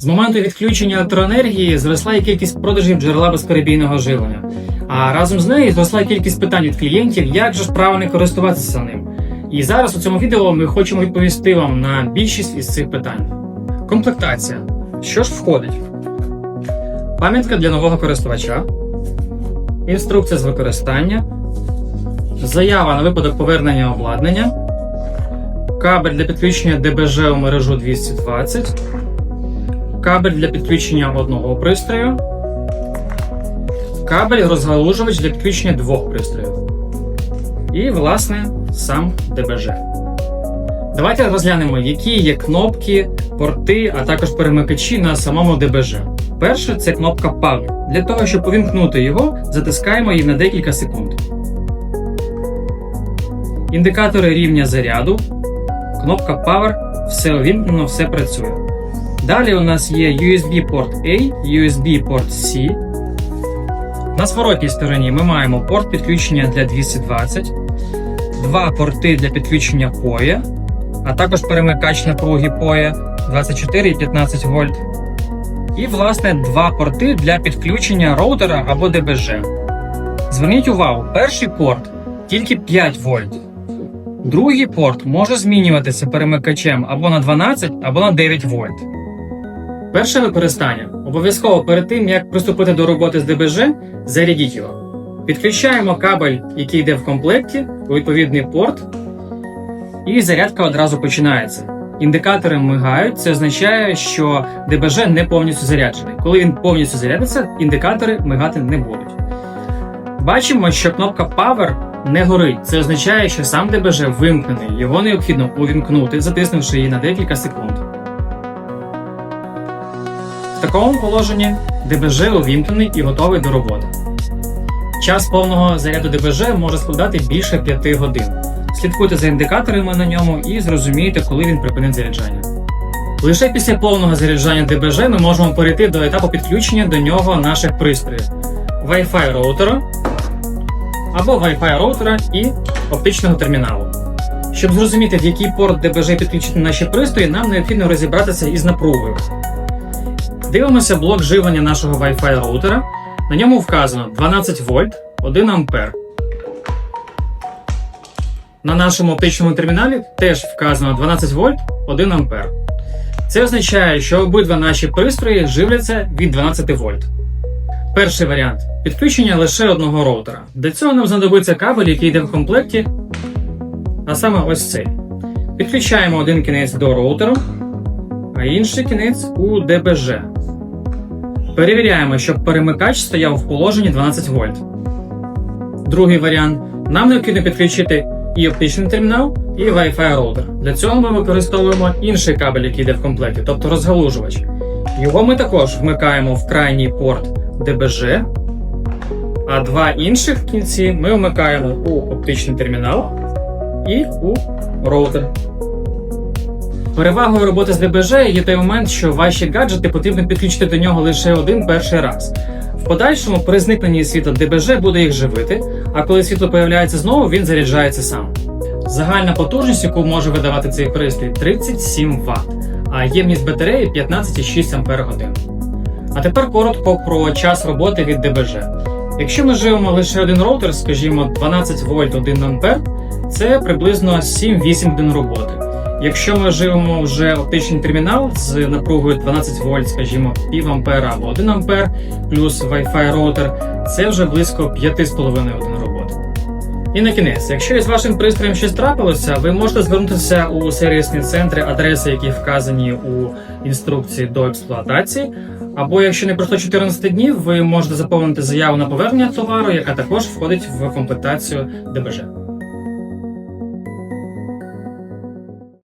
З моменту відключення електроенергії зросла і кількість продажів джерела безперебійного живлення. А разом з нею зросла і кількість питань від клієнтів, як же ж правильно користуватися ним. І зараз у цьому відео ми хочемо відповісти вам на більшість із цих питань. Комплектація. Що ж входить? Пам'ятка для нового користувача, інструкція з використання, заява на випадок повернення обладнання, кабель для підключення ДБЖ у мережу 220, кабель для підключення одного пристрою, кабель розгалужувач для підключення двох пристроїв. І, власне, сам ДБЖ. Давайте розглянемо, які є кнопки, порти, а також перемикачі на самому ДБЖ. Перше це кнопка Power. Для того, щоб увімкнути його, затискаємо її на декілька секунд. Індикатори рівня заряду. Кнопка Power. Все увімкнено, все працює. Далі у нас є USB порт A, USB порт C. На зворотній стороні ми маємо порт підключення для 220, два порти для підключення POE, а також перемикач напруги POE 24 і 15 вольт. І, власне, два порти для підключення роутера або ДБЖ. Зверніть увагу, перший порт тільки 5 вольт. Другий порт може змінюватися перемикачем або на 12, або на 9 вольт. Перше використання. Обов'язково перед тим, як приступити до роботи з ДБЖ, зарядіть його. Підключаємо кабель, який йде в комплекті, у відповідний порт, і зарядка одразу починається. Індикатори мигають, це означає, що ДБЖ не повністю заряджений. Коли він повністю зарядиться, індикатори мигати не будуть. Бачимо, що кнопка Power не горить. Це означає, що сам ДБЖ вимкнений. Його необхідно увімкнути, затиснувши її на декілька секунд. В такому положенні ДБЖ увімкнений і готовий до роботи. Час повного заряду ДБЖ може складати більше 5 годин. Слідкуйте за індикаторами на ньому і зрозумієте, коли він припинить заряджання. Лише після повного заряджання ДБЖ ми можемо перейти до етапу підключення до нього наших пристроїв Wi-Fi роутера або Wi-Fi роутера і оптичного терміналу. Щоб зрозуміти, в який порт ДБЖ підключити наші пристрої, нам необхідно розібратися із напругою. Дивимося блок живлення нашого Wi-Fi роутера. На ньому вказано 12 вольт 1 ампер. На нашому оптичному терміналі теж вказано 12 вольт 1 ампер. Це означає, що обидва наші пристрої живляться від 12 вольт. Перший варіант підключення лише одного роутера. Для цього нам знадобиться кабель, який йде в комплекті, а саме ось цей. Підключаємо один кінець до роутеру, а інший кінець у ДБЖ. Перевіряємо, щоб перемикач стояв в положенні 12 вольт. Другий варіант. Нам необхідно підключити і оптичний термінал, і Wi-Fi роутер. Для цього ми використовуємо інший кабель, який йде в комплекті, тобто розгалужувач. Його ми також вмикаємо в крайній порт ДБЖ, а два інших кінці ми вмикаємо у оптичний термінал і у роутер. Перевагою роботи з ДБЖ є той момент, що ваші гаджети потрібно підключити до нього лише один перший раз. В подальшому при зникненні світла ДБЖ буде їх живити, а коли світло появляється знову, він заряджається сам. Загальна потужність, яку може видавати цей пристрій, 37 Вт, а ємність батареї 15,6 Ах. А тепер коротко про час роботи від ДБЖ. Якщо ми живемо лише один роутер, скажімо 12 вольт 1 А, це приблизно 7-8 годин роботи. Якщо ми живемо вже оптичний термінал з напругою 12 вольт, скажімо, пів ампера або 1 ампер, плюс Wi-Fi роутер, це вже близько 5,5 годин роботи. І на кінець, якщо із вашим пристроєм щось трапилося, ви можете звернутися у сервісні центри, адреси, які вказані у інструкції до експлуатації. Або якщо не пройшло 14 днів, ви можете заповнити заяву на повернення товару, яка також входить в комплектацію ДБЖ.